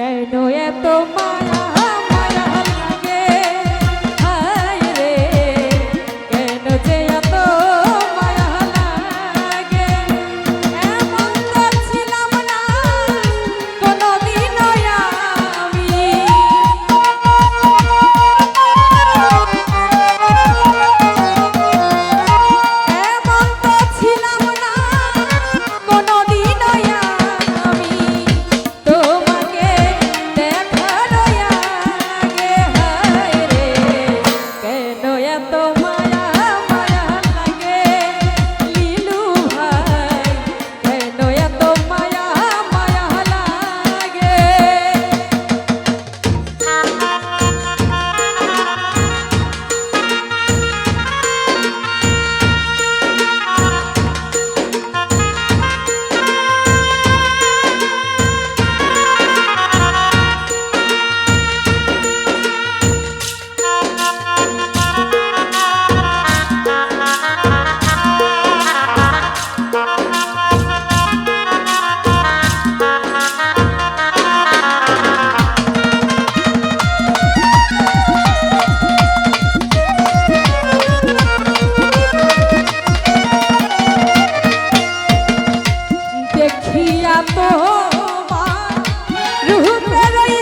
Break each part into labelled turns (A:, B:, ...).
A: কেন এত মায়া? দেখিয়া তো রুহুতে রই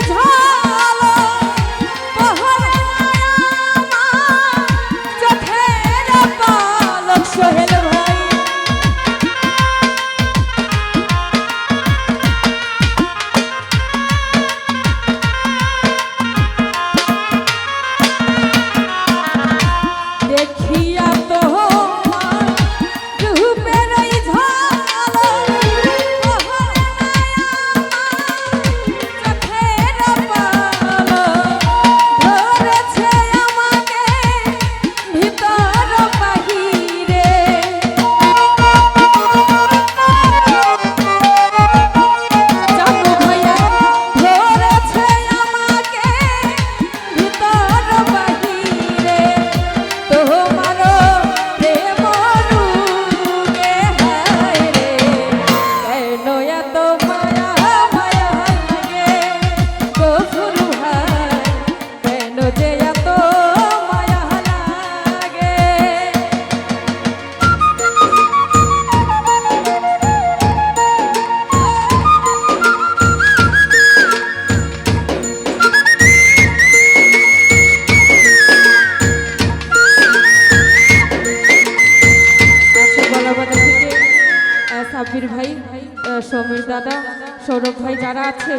A: যারা আছে,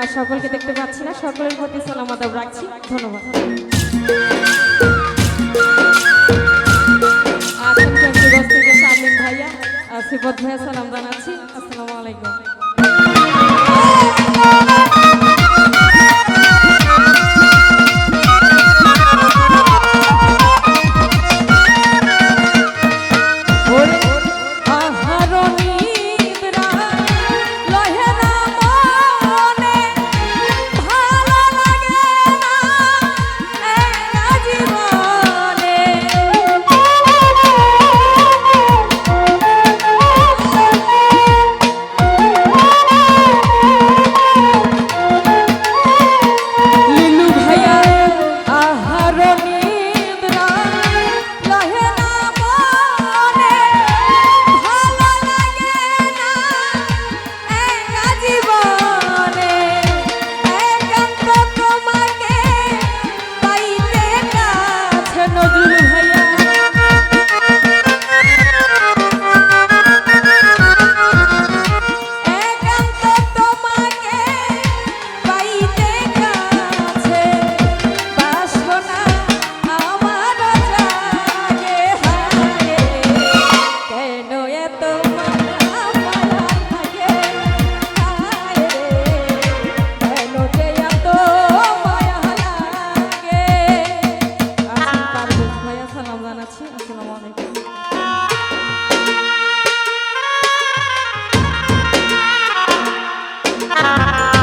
A: আর সকলকে দেখতে পাচ্ছি না, সকলের প্রতি সালাম আদাব রাখছি। ধন্যবাদ। আছেন ভাইয়া সালাম জানাচ্ছি। আসসালামু আলাইকুম। আলাইকুম
B: Thank you.